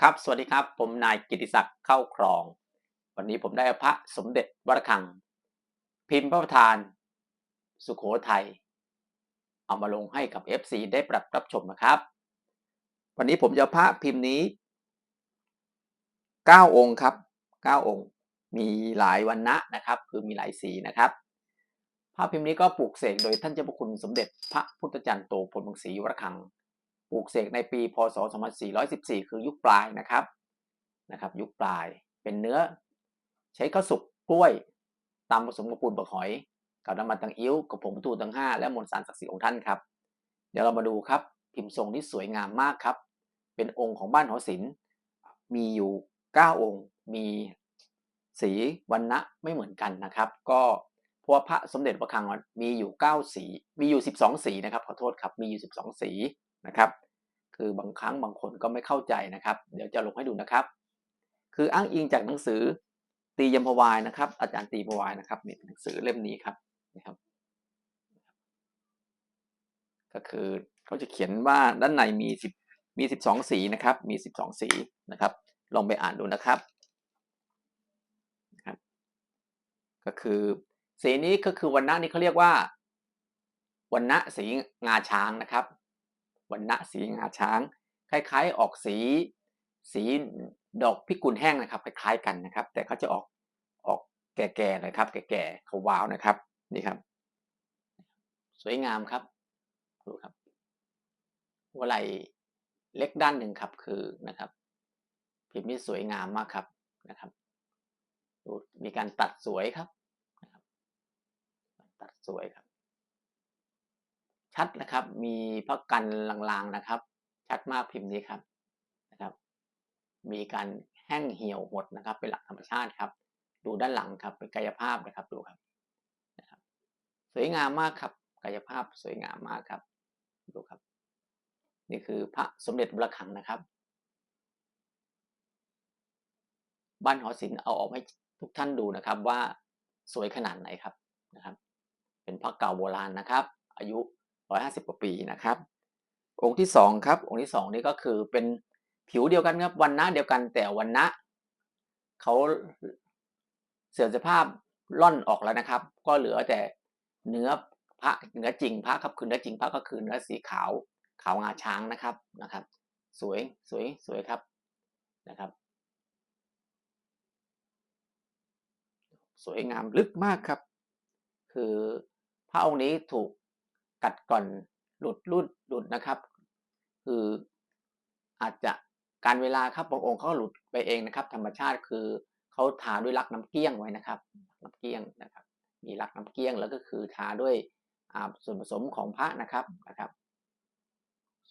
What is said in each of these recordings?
ครับ สวัสดีครับ ผมนายกิติศักดิ์เข้าครอง วันนี้ผมได้พระสมเด็จวัดระฆัง พิมพ์พระประธาน สุโขทัย เอามาลงให้กับ FC ได้ปรับรับชมนะครับ วันนี้ผมจะพระพิมพ์นี้ 9 องค์ครับ 9 องค์ มีหลายวันนะนะครับ คือมีหลายสีนะครับพระพิมพ์นี้ก็ปลูกเสกโดยท่านเจ้าพระคุณสมเด็จพระพุทธจันทร์โตพลมังสีวัดระฆัง ปลูกเสกในปีพศ 2414 คือยุคปลายนะครับนะครับ ยุคปลายเป็นเนื้อ ใช้ข้าวสุกกล้วยตามผสมกับปูนเปลือกหอย กับน้ำมันตังอิ้วกับผงประตูตังห้าและมวลสารศักดิ์สิทธิ์ของท่านครับ เดี๋ยวเรามาดูครับพิมพ์ทรงที่สวยงามมากครับ เป็นองค์ของบ้านหอศิลป์มีอยู่ 9 องค์ มีสีวันนะไม่เหมือนกันนะครับ ก็พราะว่าพระสมเด็จพระคังมีอยู่ 9 สี มีอยู่ 12 สีนะครับขอโทษครับ มีอยู่ 12 สีนะครับ คือบางครั้งบางคนก็ไม่เข้าใจนะครับ เดี๋ยวจะลงให้ดูนะครับ คืออ้างอิงจากหนังสือตียมพวายนะครับ อาจารย์ตีพวายนะครับนี่หนังสือเล่มนี้ครับนะครับ ก็คือเขาจะเขียนว่าด้านในมีสิบมีสิบสองสีนะครับ มีสิบสองสีนะครับ ลองไปอ่านดูนะครับนะครับ ก็คือสีนี้ก็คือวันณะนี้เขาเรียกว่าวันณะสีงาช้างนะครับ วันณะสีงาช้าง คล้ายๆออกสี สีดอกพิกุลแห้งนะครับ คล้ายๆกันนะครับ แต่เขาจะออกออกแก่ๆน่อยครับ แก่ๆเขาวาวนะครับนี่ครับ สวยงามครับดูครับหัวไหล่เล็กด้านหนึ่งครับคือนะครับพิมพ์นี้สวยงามมากครับนะครับดูมีการตัดสวยครับ ตัดสวยครับ ชัดนะครับ มีพระกันลางๆนะครับ ชัดมากพิมพ์นี้ครับนะครับ มีการแห้งเหี่ยวหมดนะครับ เป็นหลักธรรมชาติครับ ดูด้านหลังครับเป็นกายภาพนะครับดูครับนะครับ สวยงามมากครับ กายภาพสวยงามมากครับ ดูครับ นี่คือพระสมเด็จพระคังนะครับ บ้านหอศิลป์เอาออกให้ทุกท่านดูนะครับว่าสวยขนาดไหนครับนะครับ เป็นพระเก่าโบราณนะครับ อายุ 150 กว่าปีนะครับ องค์ที่สองครับองค์ที่สองนี่ก็คือเป็นผิวเดียวกันครับวันนะเดียวกันแต่วันนะเขาเสื่อมสภาพล่อนออกแล้วนะครับ ก็เหลือแต่เนื้อพระเนื้อจริงพระครับคือเนื้อจริงพระก็คือเนื้อสีขาวขาวงาช้างนะครับนะครับ สวยสวยสวยครับนะครับ สวยงามลึกมากครับ คือพระองค์นี้ถูก กัดก่อนหลุดรุดหลุดนะครับ คืออาจจะการเวลาครับบางองค์เขาหลุดไปเองนะครับ ธรรมชาติคือเขาทาด้วยลักน้ำเกลี้ยงไว้นะครับน้ำเกลี้ยงนะครับ มีลักน้ำเกลี้ยงแล้วก็คือทาด้วยส่วนผสมของพระนะครับนะครับ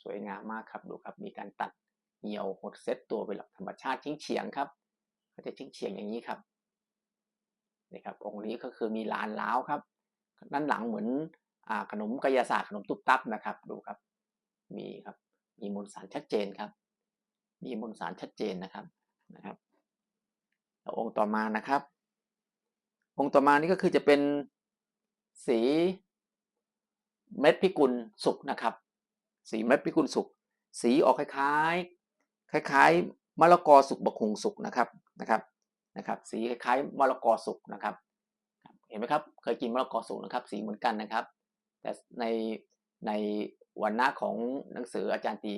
สวยงามมากครับดูครับมีการตัดเหี่ยวหดเซตตัวเป็นหลักธรรมชาติทิ้งเฉียงครับเขาจะทิ้งเฉียงอย่างนี้ครับนี่ครับองค์นี้ก็คือมีลานล้าวครับด้านหลังเหมือน ขนมกายศาสตร์ขนมตุ๊บตับนะครับ ดูครับ มีครับ มีมวลสารชัดเจนครับ มีมวลสารชัดเจนนะครับนะครับแล้วองค์ต่อมานะครับ องค์ต่อมานี่ก็คือจะเป็นสีเม็ดพิกุลสุกนะครับ สีเม็ดพิกุลสุกสีออกคล้าย ๆ คล้าย ๆมะละกอสุกบะคุงสุกนะครับนะครับนะครับ สีคล้ายๆมะละกอสุกนะครับ เห็นไหมครับ เคยกินมะละกอสุกนะครับ สีเหมือนกันนะครับ แต่ในในวันหน้าของหนังสืออาจารย์ตี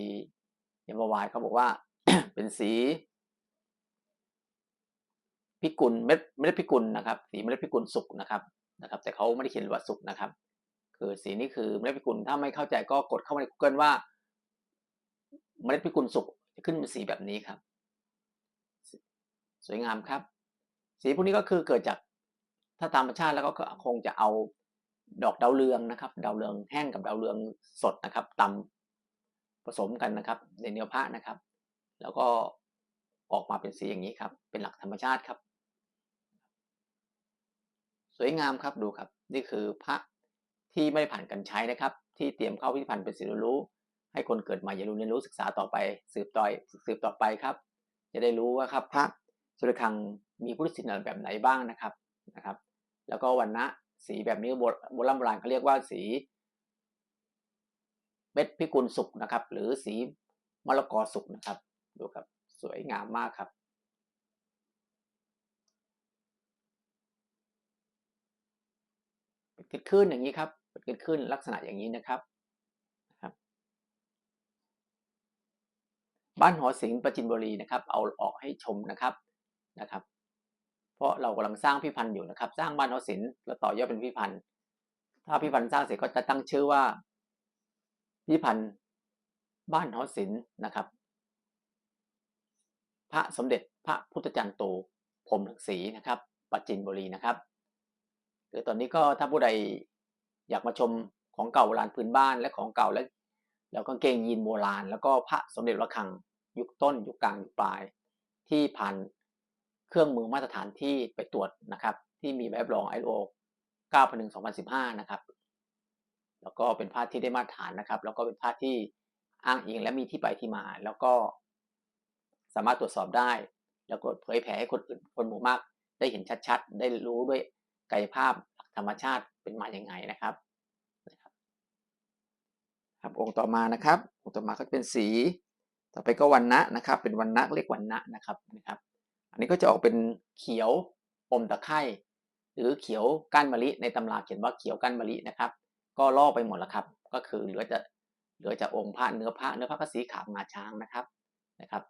ยมวายเขาบอกว่า เป็นสี พิกุลเม็ดเม็ดพิกุลนะครับ สีเม็ดพิกุลสุกนะครับนะครับ แต่เขาไม่ได้เขียนว่าสุกนะครับ คือสีนี้คือเม็ดพิกุลถ้าไม่เข้าใจก็กดเข้ามาใน Google ว่า เมล็ดพิกุลสุกจะขึ้นเป็นสีแบบนี้ครับ สวยงามครับ สีพวกนี้ก็คือเกิดจากถ้าตามธรรมชาติแล้วก็คงจะเอา ดอกดาวเรืองนะครับ ดาวเรืองแห้งกับดาวเรืองสดนะครับตำผสมกันนะครับ ในเนื้อผ้านะครับ แล้วก็ออกมาเป็นสีอย่างนี้ครับ เป็นหลักธรรมชาติครับ สวยงามครับดูครับ นี่คือพระที่ไม่ได้ผ่านการใช้นะครับ ที่เตรียมเข้าพิพิธภัณฑ์เป็นสิ่งรู้ ให้คนเกิดมาอย่ารู้เรียนรู้ศึกษาต่อไป สืบต่อยสืบต่อไปครับ จะได้รู้ว่าครับพระสุรคังมีพุทธศิลป์แบบไหนบ้างนะครับนะครับ แล้วก็วันนะ สีแบบนี้โบราณโบราณเขาเรียกว่าสีเม็ดพิกุลสุกนะครับ หรือสีมะละกอสุกนะครับ ดูครับ สวยงามมากครับ เป็นขึ้นอย่างนี้ครับ เป็นขึ้นลักษณะอย่างนี้นะครับนะครับบ้านหอสิงห์ประจินบุรีนะครับ เอาออกให้ชมนะครับนะครับ เพราะเรากำลังสร้างพิพันธ์อยู่นะครับ สร้างบ้านหอศิลป์แล้วต่อยอดเป็นพิพันธ์ ถ้าพิพันธ์สร้างเสร็จก็จะตั้งชื่อว่า พิพันธ์บ้านหอศิลป์นะครับ พระสมเด็จพระพุทธจารย์โตพรหมฤกษีนะครับปัจจินบุรีนะครับหรือตอนนี้ก็ถ้าผู้ใดอยากมาชมของเก่าโบราณพื้นบ้านและของเก่าและแล้วก็เกงยีนโบราณ แล้วก็พระสมเด็จระฆังยุคต้น ยุคกลางยุคปลาย ที่ผ่าน เครื่องมือมาตรฐานที่ไปตรวจนะครับ ที่มีแบบรอง ISO 9001 2015 นะครับ แล้วก็เป็นภาพที่ได้มาตรฐานนะครับ แล้วก็เป็นภาพที่อ้างอิงและมีที่ไปที่มา แล้วก็สามารถตรวจสอบได้ แล้วก็เผยแผ่ให้คนอื่นคนหมู่มาก ได้เห็นชัดๆ ได้รู้ด้วยกายภาพธรรมชาติเป็นมาอย่างไงนะครับครับองค์ต่อมานะครับ องค์ต่อมาก็เป็นสี ต่อไปก็วันนะนะครับ เป็นวันนะเรียกวันนะนะครับนะครับ อันนี้ก็จะออกเป็นเขียวอมตะไคร่หรือเขียวก้านมะลิในตำราเขียนว่าเขียวก้านมะลินะครับ ก็ลอกไปหมดแล้วครับ ก็คือเหลือจะเหลือจะองค์พระเนื้อพระเนื้อพระก็สีขาวงาช้างนะครับนะครับ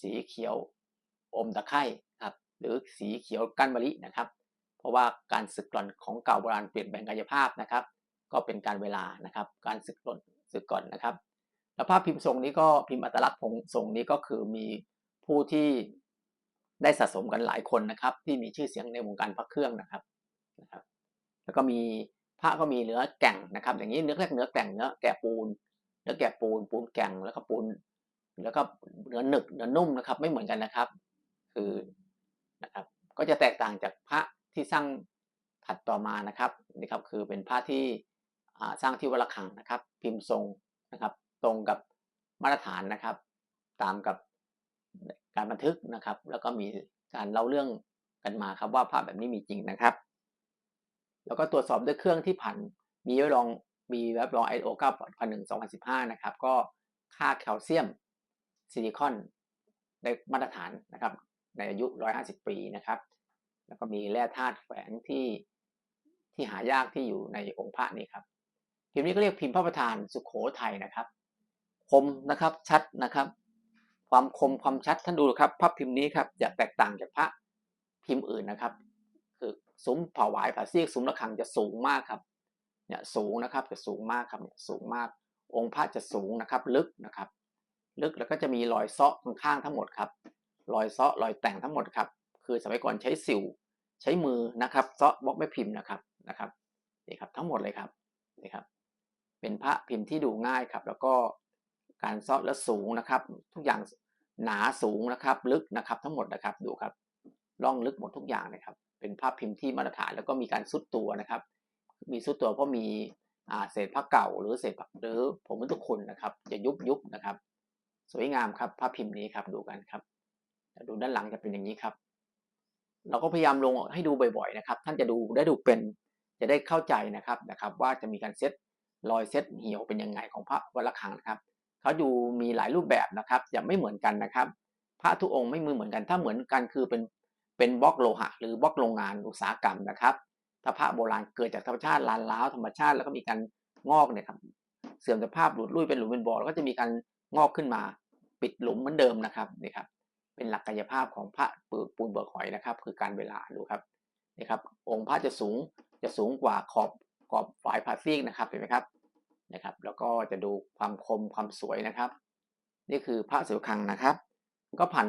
สีเขียวอมตะไคร่ครับหรือสีเขียวก้านมะลินะครับ เพราะว่าการสึกกร่อนของเก่าโบราณเปลี่ยนแปลงกายภาพนะครับ ก็เป็นการเวลานะครับ การสึกกร่อนสึกก่อนนะครับ แล้วภาพพิมพ์ทรงนี้ก็พิมพ์อัตลักษณ์ของทรงนี้ก็คือมีผู้ที่ ได้สะสมกันหลายคนนะครับ ที่มีชื่อเสียงในวงการพระเครื่องนะครับนะครับ แล้วก็มีพระก็มีเนื้อแก่งนะครับ อย่างนี้เนื้อแรกเนื้อแก่งเนื้อแกะปูนเนื้อแกะปูนปูนแก่งแล้วก็ปูน แล้วก็เนื้อหนึกเนื้อนุ่มนะครับ ไม่เหมือนกันนะครับ คือนะครับ ก็จะแตกต่างจากพระที่สร้างถัดต่อมานะครับนี่ครับคือเป็นพระที่สร้างที่วัดระฆังนะครับ พิมพ์ทรงนะครับ ตรงกับมาตรฐานนะครับ ตามกับ การบันทึกนะครับ แล้วก็มีการเล่าเรื่องกันมาครับว่าภาพแบบนี้มีจริงนะครับ แล้วก็ตรวจสอบด้วยเครื่องที่ผ่านมีไว้รองมีแวบรอง ISO 9001 2015 นะครับ ก็ค่าแคลเซียมซิลิคอนได้มาตรฐานนะครับ ในอายุ 150 ปีนะครับ แล้วก็มีแร่ธาตุแฝงที่ที่หายากที่อยู่ในองค์พระนี่ครับ พิมพ์นี้ก็เรียกพิมพ์พระประธานสุขโขทัยนะครับ คมนะครับชัดนะครับ ความคมความชัดท่านดูครับพระพิมพ์นี้ครับจะแตกต่างจากพระพิมพ์อื่นนะครับ คือซุ้มผาวายผาซีกซุ้มระฆังจะสูงมากครับเนี่ยสูงนะครับจะสูงมากครับเนี่ยสูงมาก องค์พระจะสูงนะครับลึกนะครับ ลึกแล้วก็จะมีรอยเซาะข้างๆทั้งหมดครับรอยเซาะรอยแต่งทั้งหมดครับ คือสมัยก่อนใช้สิวใช้มือนะครับเซาะบล็อกไม่พิมพ์นะครับนะครับนี่ครับทั้งหมดเลยครับนี่ครับ เป็นพระพิมพ์ที่ดูง่ายครับ แล้วก็การเซาะและสูงนะครับ ทุกอย่าง หนาสูงนะครับลึกนะครับทั้งหมดนะครับดูครับล่องลึกหมดทุกอย่างเลยครับ เป็นภาพพิมพ์ที่มาตรฐานแล้วก็มีการซุดตัวนะครับ มีซุดตัวเพราะมีเศษผ้าเก่า หรือเศษหรือผมเป็นตุคุณนะครับจะยุบยุบนะครับ สวยงามครับภาพพิมพ์นี้ครับดูกันครับดูด้านหลังจะเป็นอย่างนี้ครับ เราก็พยายามลงให้ดูบ่อยๆนะครับ ท่านจะดูได้ดูเป็นจะได้เข้าใจนะครับนะครับ ว่าจะมีการเซตรอยเซตเหี่ยวเป็นยังไงของพระวัลคังนะครับ เขาดูมีหลายรูปแบบนะครับจะไม่เหมือนกันนะครับ พระทุกองค์ไม่มือเหมือนกัน ถ้าเหมือนกันคือเป็นเป็นบล็อกโลหะ หรือบล็อกโรงงานอุตสาหกรรมนะครับถ้าพระโบราณเกิดจากธรรมชาติลานล้าวธรรมชาติแล้วก็มีการงอกเนี่ยครับเสื่อมสภาพหลุดลุ่ยเป็นหลุมเป็นบ่อแล้วก็จะมีการงอกขึ้นมาปิดหลุมเหมือนเดิมนะครับนี่ครับเป็นหลักกายภาพของพระปูนเบิกหอยนะครับ คือการเวลาดูครับนี่ครับองค์พระจะสูงจะสูงกว่าขอบขอบฝายพาสติกนะครับเห็นไหมครับ นะครับ แล้วก็จะดูความคมความสวยนะครับ นี่คือพระสุคังนะครับ ก็ผ่าน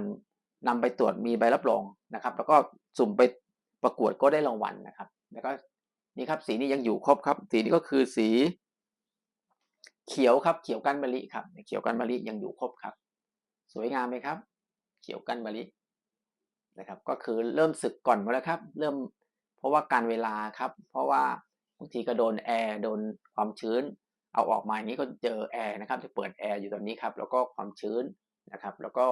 นำไปตรวจมีใบรับรองนะครับ แล้วก็สุ่มไปประกวดก็ได้รางวัลนะครับ แล้วก็นี่ครับสีนี้ยังอยู่ครบครับ สีนี้ก็คือสี เขียวครับเขียวกันมะลิครับเขียวกันมะลิยังอยู่ครบครับ สวยงามไหมครับ เขียวกันมะลินะครับ ก็คือเริ่มสึกก่อนมาแล้วครับ เริ่มเพราะว่าการเวลาครับ เพราะว่าบางทีก็โดนแอร์โดนความชื้น เอาออกมาอย่างนี้ก็เจอแอร์นะครับจะเปิดแอร์อยู่ตอนนี้ครับแล้วก็ความชื้นนะครับ แล้วก็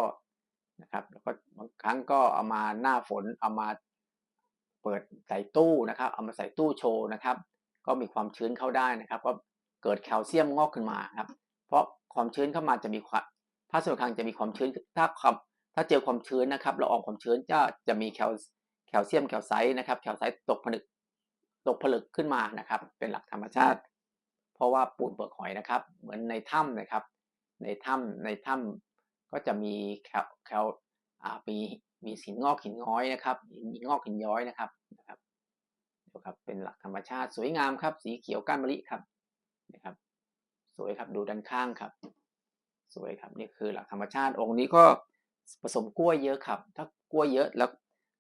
นะครับแล้วก็บางครั้งก็เอามาหน้าฝนเอามาเปิดใส่ตู้นะครับ เอามาใส่ตู้โชว์นะครับ ก็มีความชื้นเข้าได้นะครับ ก็เกิดแคลเซียมงอกขึ้นมาครับ เพราะความชื้นเข้ามาจะมีความพระสมคังจะมีความชื้นถ้าความถ้าเจอความชื้นนะครับละอองความชื้นจะจะมีแคลแคลเซียมแคลไซต์นะครับ แคลไซต์ตกผลึกตกผลึกขึ้นมานะครับ เป็นหลักธรรมชาติ เพราะว่าปูนเปลือกหอยนะครับ เหมือนในถ้ำนะครับ ในถ้ำในถ้ำก็จะมีแคลแคลมีมีหินงอกหินย้อยนะครับหินงอกหินย้อยนะครับนะครับดูครับเป็นหลักธรรมชาติสวยงามครับ สีเขียวก้านมะลิครับนะครับ สวยครับดูด้านข้างครับ สวยครับนี่คือหลักธรรมชาติองค์นี้ก็ผสมกล้วยเยอะครับ ถ้ากล้วยเยอะแล้ว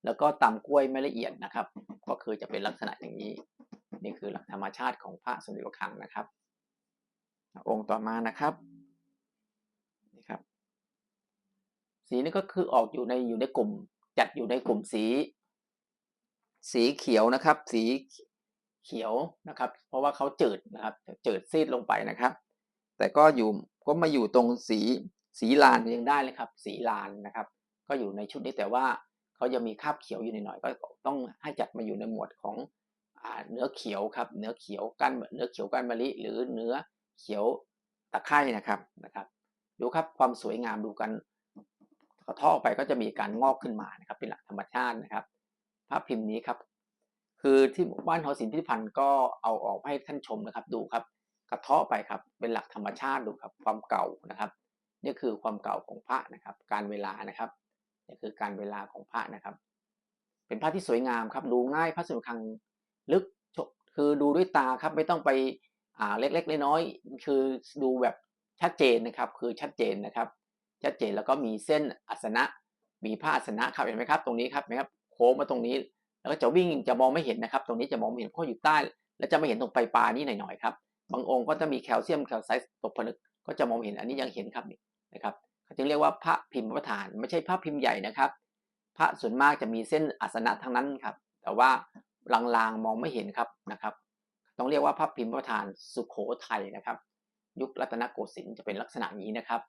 แล้วก็ตำกล้วยไม่ละเอียดนะครับ ก็คือจะเป็นลักษณะอย่างนี้ นี่คือหลักธรรมชาติของพระสมเด็จพระคลังนะครับ องค์ต่อมานะครับนี่ครับ สีนี้ก็คือออกอยู่ในอยู่ในกลุ่ม จัดอยู่ในกลุ่มสี สีเขียวนะครับ สีเขียวนะครับ เพราะว่าเขาจืดนะครับจืดซีดลงไปนะครับ แต่ก็อยู่ก็มาอยู่ตรงสีสีลานยังได้เลยครับ สีลานนะครับ ก็อยู่ในชุดนี้แต่ว่าเขายังมีคราบเขียวอยู่หน่อยๆก็ต้องให้จัดมาอยู่ในหมวดของ เนื้อเขียวครับเนื้อเขียวก้านเนื้อเขียวก้านมะลิ หรือเนื้อเขียวตะไคร่นะครับนะครับ ดูครับความสวยงามดูกันกระเทาะไปก็จะมีการงอกขึ้นมานะครับ เป็นหลักธรรมชาตินะครับภาพพิมพ์นี้ครับ คือที่บ้านหอศิลป์พิพิธภัณฑ์ก็เอาออกให้ท่านชมนะครับ ดูครับ กระเทาะไปครับ เป็นหลักธรรมชาติดูครับ ความเก่านะครับ นี่คือความเก่าของพระนะครับ การเวลานะครับนี่คือการเวลาของพระนะครับ เป็นพระที่สวยงามครับ ดูง่ายพระสุนทร ลึกคือดูด้วยตาครับไม่ต้องไปอ่าเล็กๆน้อยๆคือดูแบบชัดเจนนะครับ คือชัดเจนนะครับ ชัดเจนแล้วก็มีเส้นอัสนะ มีผ้าอัสนะครับเห็นไหมครับ ตรงนี้ครับนะครับโค้งมาตรงนี้ แล้วก็จะวิ่งจะมองไม่เห็นนะครับ ตรงนี้จะมองไม่เห็นเพราะอยู่ใต้ แล้วจะไม่เห็นตรงปลายปลานี่หน่อยๆครับบางองค์ก็จะมีแคลเซียมแคลไซต์ตกผลึกก็จะมองเห็นอันนี้ยังเห็นครับนี่นะครับเขาจึงเรียกว่าพระพิมพ์ประธาน ไม่ใช่พระพิมพ์ใหญ่นะครับ พระส่วนมากจะมีเส้นอัสนะทั้งนั้นครับ แต่ว่า ลางๆมองไม่เห็นครับนะครับต้องเรียกว่าพระพิมพ์ประธานสุโขทัยนะครับ ยุครัตนโกสินทร์จะเป็นลักษณะนี้นะครับ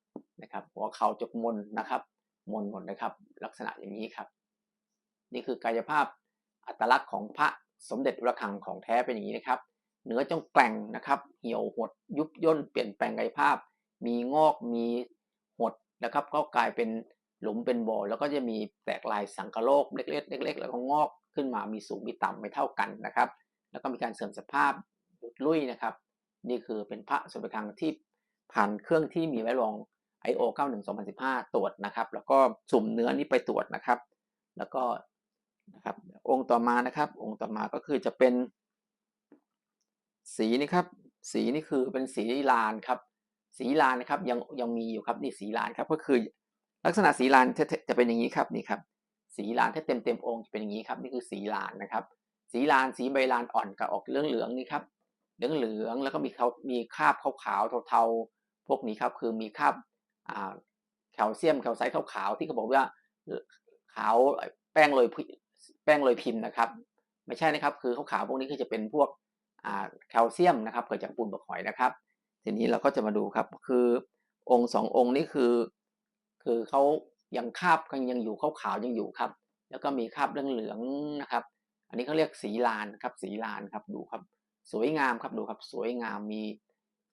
นะครับ หัวเข่าจกมนนะครับ มนหมดนะครับ ลักษณะอย่างนี้ครับ นี่คือกายภาพอัตลักษณ์ของพระสมเด็จระฆังของแท้เป็นอย่างนี้นะครับ เนื้อจงแกร่งนะครับ เหี่ยวหดยุบย่นเปลี่ยนแปลงกายภาพ มีงอกมีหดนะครับ ก็กลายเป็นหลุมเป็นบ่อแล้วก็จะมีแตกลายสังกะโลกเล็กๆเล็กๆแล้วก็งอก ขึ้นมามีสูงมีต่ำไม่เท่ากันนะครับ แล้วก็มีการเสื่อมสภาพหลุดลุ่ยนะครับ นี่คือเป็นพระสมเด็จระฆังที่ผ่านเครื่องที่มีไว้รอง IO 91 2015 ตรวจนะครับ แล้วก็สุ่มเนื้อนี้ไปตรวจนะครับ แล้วก็นะครับองค์ต่อมานะครับ องค์ต่อมาก็คือจะเป็น สีนี่ครับ สีนี่คือเป็นสีลานครับ สีลานนะครับยังยังมีอยู่ครับนี่สีลานครับก็คือลักษณะสีลานจะเป็นอย่างนี้ครับนี่ครับ สีลานถ้าเต็มเต็มองค์จะเป็นอย่างนี้ครับนี่คือสีลานนะครับ สีลานสีใบลานอ่อนกับออกเหลืองเหลืองนี่ครับเหลืองเหลืองแล้วก็มีเขามีคราบขาวขาวเทาๆพวกนี้ครับคือมีคราบแคลเซียมแคลไซต์ขาวขาวที่เขาบอกว่าขาวแป้งโรยแป้งโรยพิมพ์นะครับ ไม่ใช่นะครับ คือขาวขาวพวกนี้คือจะเป็นพวกแคลเซียมนะครับ เกิดจากปูนเปลือกหอยนะครับ ทีนี้เราก็จะมาดูครับคือองค์สององค์นี้คือ คือเขา ยังคาบกันยังอยู่ขาวขาวยังอยู่ครับ แล้วก็มีคาบเรืองเหลืองนะครับ อันนี้เขาเรียกสีลานครับสีลานครับดูครับ สวยงามครับดูครับสวยงามมี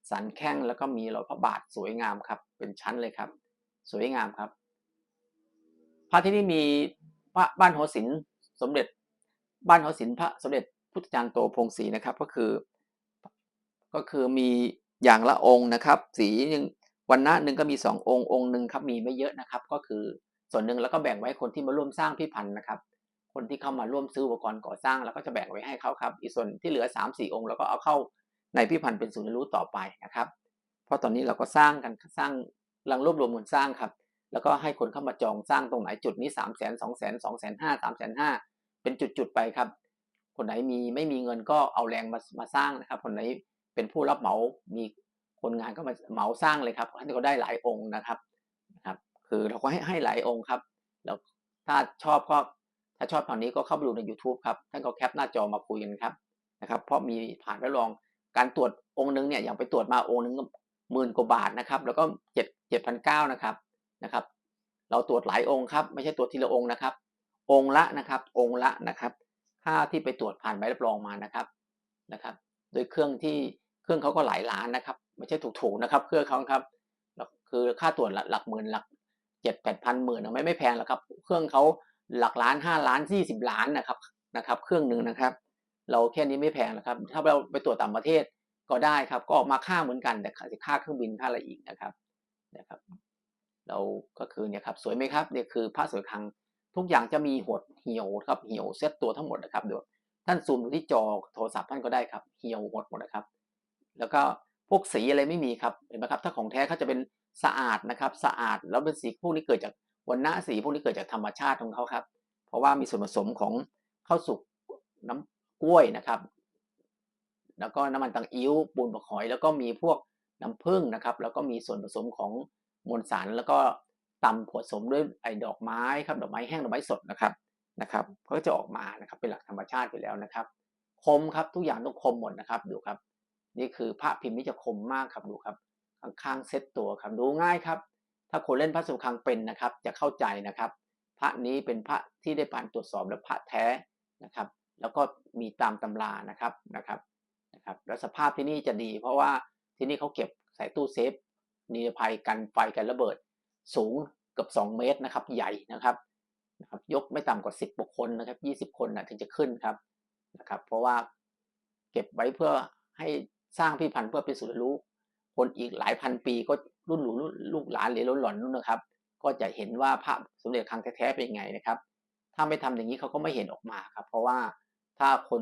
สันแข้งแล้วก็มีรอยพระบาทสวยงามครับ เป็นชั้นเลยครับ สวยงามครับ พระที่นี่มีพระบ้านหัวศิลป์สมเด็จ บ้านหัวศิลป์พระสมเด็จพุทธจารย์โตพงศรีนะครับก็คือ ก็คือมีอย่างละองค์นะครับ สีหนึ่ง วันหน้าหนึ่งก็มีสององค์องค์หนึ่งครับมีไม่เยอะนะครับ ก็คือส่วนหนึ่งแล้วก็แบ่งไว้คนที่มาร่วมสร้างพิพันธ์นะครับ คนที่เข้ามาร่วมซื้ออุปกรณ์ก่อสร้างแล้วก็จะแบ่งไว้ให้เขาครับอีกส่วนที่เหลือ 3 4 องค์ แล้วก็เอาเข้าในพิพันธ์เป็นศูนย์เรียนรู้ต่อไปนะครับ เพราะตอนนี้เราก็สร้างกันสร้างกำลังรวบรวมเงินสร้างครับ แล้วก็ให้คนเข้ามาจองสร้างตรงไหนจุดนี้3 0 0 0 0 0 2 0 0 0 0 2 5 0 0 0 3 5 0 0 0เป็นจุดๆไปครับ คนไหนมีไม่มีเงินก็เอาแรงมามาสร้างนะครับ คนไหนเป็นผู้รับเหมา มี คนงานก็มาเหมาสร้างเลยครับท่านก็ได้หลายองค์นะครับนะครับ คือเราก็ให้ให้หลายองค์ครับ แล้วถ้าชอบก็ถ้าชอบตอนนี้ก็เข้าไปดูใน YouTube ครับท่านก็แคปหน้าจอมาคุยกันครับนะครับเพราะมีผ่านทดลองการตรวจองค์นึงเนี่ยอย่างไปตรวจมาองค์นึงหมื่นกว่าบาทนะครับ แล้วก็เจ็ดเจ็ดพันเก้านะครับนะครับ เราตรวจหลายองค์ครับ ไม่ใช่ตรวจทีละองค์นะครับ องค์ละนะครับ องค์ละนะครับ ค่าที่ไปตรวจผ่านใบรับรองมานะครับนะครับ โดยเครื่องที่ รื่องเขาก็หลายล้านนะครับ ไม่ใช่ถูกๆนะครับ เครื่องเขาครับ คือค่าตรวจหลักหมื่นหลักเจ็ดแปดพันหมื่นไม่ไม่แพงหรอกครับ เครื่องเขาหลักล้านห้าล้านยี่สิบล้านนะครับนะครับ เครื่องหนึ่งนะครับ เราแค่นี้ไม่แพงหรอกครับ ถ้าเราไปตรวจต่างประเทศก็ได้ครับ ก็ออกมาค่าเหมือนกันแต่ค่าเครื่องบินค่าอะไรอีกนะครับนะครับ เราก็คือเนี่ยครับสวยไหมครับเนี่ยคือพระสวยครั้งทุกอย่างจะมีหดเหี่ยวครับเหี่ยวเซตตัวทั้งหมดนะครับเดี๋ยวท่านซูมดูที่จอโทรศัพท์ท่านก็ได้ครับเหี่ยวหดหมดนะครับ แล้วก็พวกสีอะไรไม่มีครับเห็นไหมครับถ้าของแท้เขาจะเป็นสะอาดนะครับสะอาดแล้วเป็นสีพวกนี้เกิดจากวันณะสีพวกนี้เกิดจากธรรมชาติของเขาครับ เพราะว่ามีส่วนผสมของข้าวสุกน้ำกล้วยนะครับ แล้วก็น้ำมันตังอิ้วปูนบะหอย แล้วก็มีพวกน้ำผึ้งนะครับ แล้วก็มีส่วนผสมของมวลสารแล้วก็ตำผสมด้วยไอ้ดอกไม้ครับดอกไม้แห้งดอกไม้สดนะครับนะครับก็จะออกมานะครับเป็นหลักธรรมชาติไปแล้วนะครับ คมครับทุกอย่างต้องคมหมดนะครับดูครับ นี่คือพระพิมพ์นี่จะคมมากครับดูครับข้างๆเซตตัวครับดูง่ายครับ ถ้าคนเล่นพระสุคังเป็นนะครับ จะเข้าใจนะครับ พระนี้เป็นพระที่ได้ผ่านตรวจสอบและพระแท้นะครับ แล้วก็มีตามตำรานะครับนะครับนะครับ แล้วสภาพที่นี่จะดี เพราะว่าที่นี่เขาเก็บใส่ตู้เซฟนิรภัยกันไฟกันระเบิด สูงเกือบ2 เมตรนะครับ ใหญ่นะครับนะครับ ยกไม่ต่ำกว่า 10บุคคลนะครับ 20 คนนะถึงจะขึ้นครับนะครับ เพราะว่าเก็บไว้เพื่อให้ สร้างพิพันธ์เพื่อเป็นสุรรู้คนอีกหลายพันปีก็รุ่นหลูลูกหลานหรือรุ่นหล่อนนู่นนะครับ ก็จะเห็นว่าพระสมเด็จครั้งแท้ๆเป็นยังไงนะครับ ถ้าไม่ทำอย่างนี้เขาก็ไม่เห็นออกมาครับ เพราะว่าถ้าคน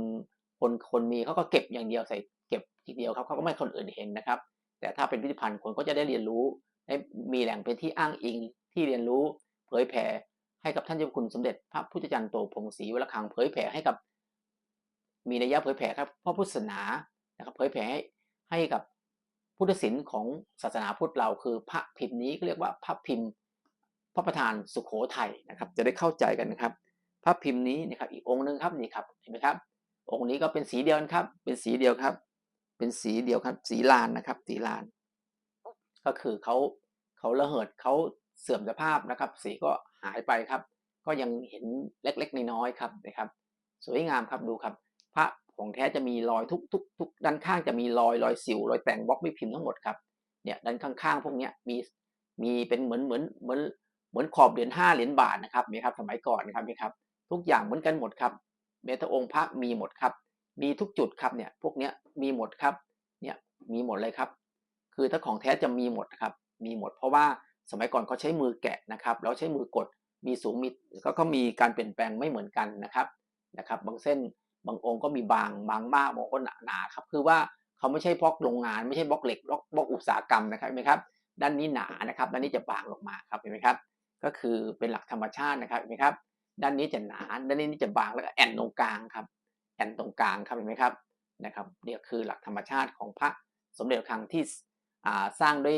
คนคนมีเขาก็เก็บอย่างเดียวใส่เก็บทีเดียวครับเขาก็ไม่คนอื่นเห็นนะครับ แต่ถ้าเป็นพิพิธภัณฑ์คนก็จะได้เรียนรู้ได้มีแหล่งเป็นที่อ้างอิงที่เรียนรู้เผยแผ่ให้กับท่านเจ้าคุณสมเด็จพระพุทธจันทร์โตพงศรีวรคังเผยแผ่ให้กับ มีนัยยะเผยแผ่ครับพระพุทธศาสนา นะครับเผยแผ่ให้ให้กับพุทธศิลป์ของศาสนาพุทธเราคือพระพิมพ์นี้เรียกว่าพระพิมพ์พระประธานสุขโขทัยนะครับ จะได้เข้าใจกันนะครับ พระพิมพ์นี้นะครับอีกองค์หนึ่งครับนี่ครับเห็นไหมครับ องค์นี้ก็เป็นสีเดียวครับ เป็นสีเดียวครับ เป็นสีเดียวครับ สีลานนะครับ สีลาน ก็คือเขาเขาระเหิดเขาเสื่อมสภาพนะครับ สีก็หายไปครับ ก็ยังเห็นเล็กๆน้อยๆครับนะครับ สวยงามครับดูครับ พระ ของแท้จะมีรอยทุกทุกทุกด้านข้างจะมีรอยรอยสิวรอยแต่งบล็อกไม่พิมพ์ทั้งหมดครับเนี่ยด้านข้างๆ พวกนี้มีมีเป็นเหมือนเหมือนเหมือนเหมือนขอบเหรียญห้าเหรียญบาทนะครับนี่ครับสมัยก่อนนะครับนี่ครับ ทุกอย่างเหมือนกันหมดครับเมตองค์พระมีหมดครับ มีทุกจุดครับเนี่ยพวกเนี้ยมีหมดครับเนี่ยมีหมดเลยครับ คือถ้าของแท้จะมีหมดครับ มีหมด เพราะว่าสมัยก่อนเขาใช้มือแกะนะครับแล้วใช้มือกดมีสูงมีก็ก็มีการเปลี่ยนแปลงไม่เหมือนกันนะครับนะครับ บางเส้น บางองค์ก็มีบางบางมากบางก็หนาหนาครับคือว่าเขาไม่ใช่บล็อกโรงงาน ไม่ใช่บล็อกเหล็กบล็อกบล็อกอุตสาหกรรมนะครับเห็นไหมครับด้านนี้หนานะครับด้านนี้จะบางลงมาครับเห็นไหมครับ ก็คือเป็นหลักธรรมชาตินะครับเห็นไหมครับ ด้านนี้จะหนาด้านนี้จะบางแล้วก็แอนตรงกลางครับแอนตรงกลางครับเห็นไหมครับนะครับเนี่ยคือหลักธรรมชาติของพระสมเด็จครั้งที่สร้างด้วย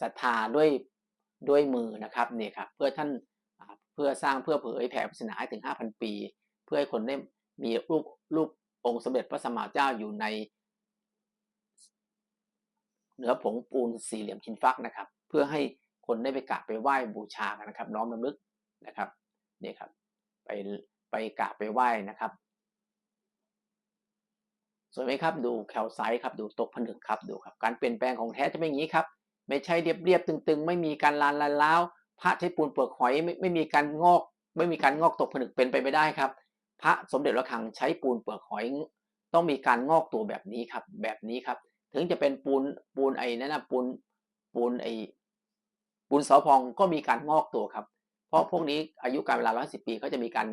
ศรัทธาด้วยด้วยมือนะครับเนี่ยครับเพื่อท่านเพื่อสร้างเพื่อเผยแผ่ศาสนาให้ถึง 5,000 ปี เพื่อให้คนได้มีรูปรูปองค์สมเด็จพระสัมมาเจ้าอยู่ใน เหนือผงปูนสี่เหลี่ยมหินฟักนะครับ เพื่อให้คนได้ไปกราบไปไหว้บูชากันนะครับ น้อมรำลึกนะครับนี่ครับ ไปไปกราบไปไหว้นะครับสวยไหมครับดูแคลไซต์ครับดูตกผนึกครับดูครับ การเปลี่ยนแปลงของแท้จะเป็นอย่างนี้ครับ ไม่ใช่เรียบเรียบตึง ๆ ไม่มีการลานลานล้าวพระใช้ปูนเปลือกหอยไม่ไม่มีการงอก ไม่มีการงอกตกผนึกเป็นไปไม่ได้ครับ พระสมเด็จระฆังใช้ปูนเปลือกหอยต้องมีการงอกตัวแบบนี้ครับ แบบนี้ครับ ถึงจะเป็นปูนปูนไอ้นั่นนะปูนปูนไอ้ปูนเสาพองก็มีการงอกตัวครับ เพราะพวกนี้อายุการเวลา110ปีเขาจะมีการ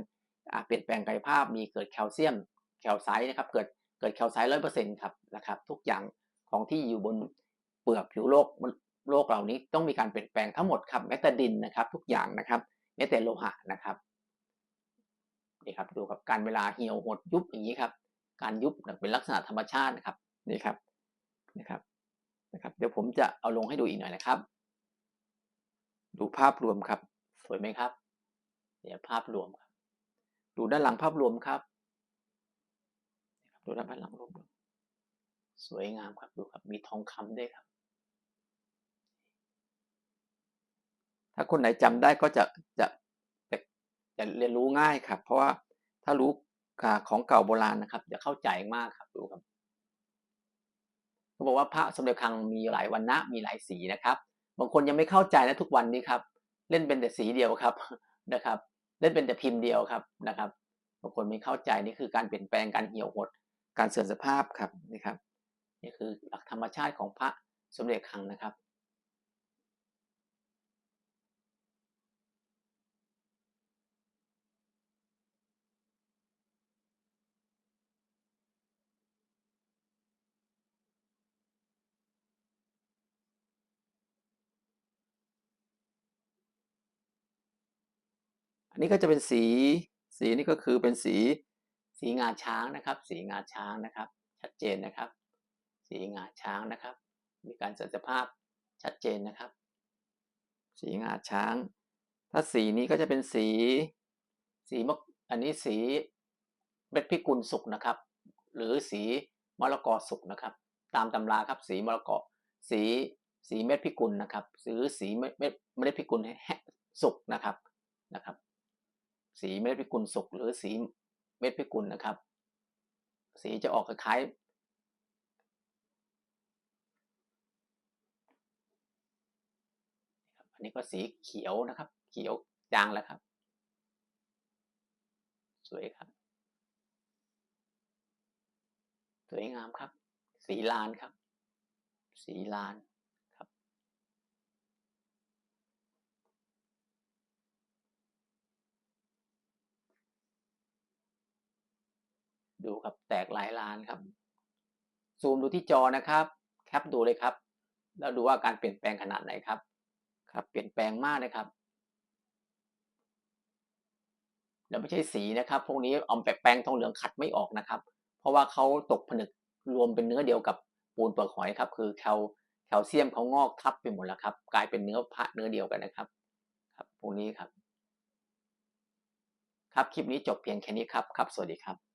เปลี่ยนแปลงกายภาพมีเกิดแคลเซียมแคลไซต์นะครับ เกิดเกิดแคลไซต์ร้อยเปอร์เซ็นต์ครับนะครับ ทุกอย่างของที่อยู่บนเปลือกผิวโลกโลกเหล่านี้ต้องมีการเปลี่ยนแปลงทั้งหมดครับแม้แต่ดินนะครับ ทุกอย่างนะครับแม้แต่โลหะนะครับ นี่ครับดูครับการเวลาเหี่ยวหดยุบอย่างนี้ครับ การยุบเป็นลักษณะธรรมชาตินะครับนี่ครับนะครับนะครับ เดี๋ยวผมจะเอาลงให้ดูอีกหน่อยนะครับ ดูภาพรวมครับ สวยไหมครับเดี๋ยวภาพรวมครับ ดูด้านหลังภาพรวมครับดูด้านหลังรวมสวยงามครับดูครับมีทองคำด้วยครับ ถ้าคนไหนจำได้ก็จะจะ จะเรียนรู้ง่ายครับ เพราะว่าถ้ารู้ของเก่าโบราณนะครับ จะเข้าใจมากครับดูครับเขาบอกว่าพระสมเด็จคังมีหลายวันนะมีหลายสีนะครับ บางคนยังไม่เข้าใจนะทุกวันนี้ครับ เล่นเป็นแต่สีเดียวครับนะครับ เล่นเป็นแต่พิมพ์เดียวครับนะครับ บางคนไม่เข้าใจนี่คือการเปลี่ยนแปลงการเหี่ยวหด การเสื่อมสภาพครับนี่ครับนี่คือหลักธรรมชาติของพระสมเด็จคังนะครับ นนี้ก็จะเป็นสี สีนี่ก็คือเป็นสี สีงาช้างนะครับ สีงาช้างนะครับ ชัดเจนนะครับ สีงาช้างนะครับ มีการสื่อมสภาพชัดเจนนะครับ สีงาช้าง ถ้าสีนี้ก็จะเป็นสี สีมะอันนี้สีเม็ดพิกุลสุกนะครับ หรือสีมรกอสุกนะครับ ตามตำราครับ สีมรกอสีสีเม็ดพิกุลนะครับหรือสีเม็ดเม็ดเม็ดพิกุลแห้งสุกนะครับนะครับ สีเม็ดพิกุลสุกหรือสีเม็ดพิกุลนะครับ สีจะออกคล้ายอันนี้ก็สีเขียวนะครับ เขียวจางแล้วครับ สวยครับ สวยงามครับ สีลานครับ สีลานครับ ดูครับแตกหลายล้านครับ ซูมดูที่จอนะครับแคปดูเลยครับ แล้วดูว่าการเปลี่ยนแปลงขนาดไหนครับ ครับ เปลี่ยนแปลงมากนะครับแล้วไม่ใช่สีนะครับ พวกนี้เอาแปรงทองเหลืองขัดไม่ออกนะครับ เพราะว่าเขาตกผนึกรวมเป็นเนื้อเดียวกับปูนเปลือกหอยครับ คือแคลแคลเซียมเขางอกทับไปหมดแล้วครับ กลายเป็นเนื้อพระเนื้อเดียวกันนะครับ ครับพวกนี้ครับ ครับคลิปนี้จบเพียงแค่นี้ครับ ครับ สวัสดีครับ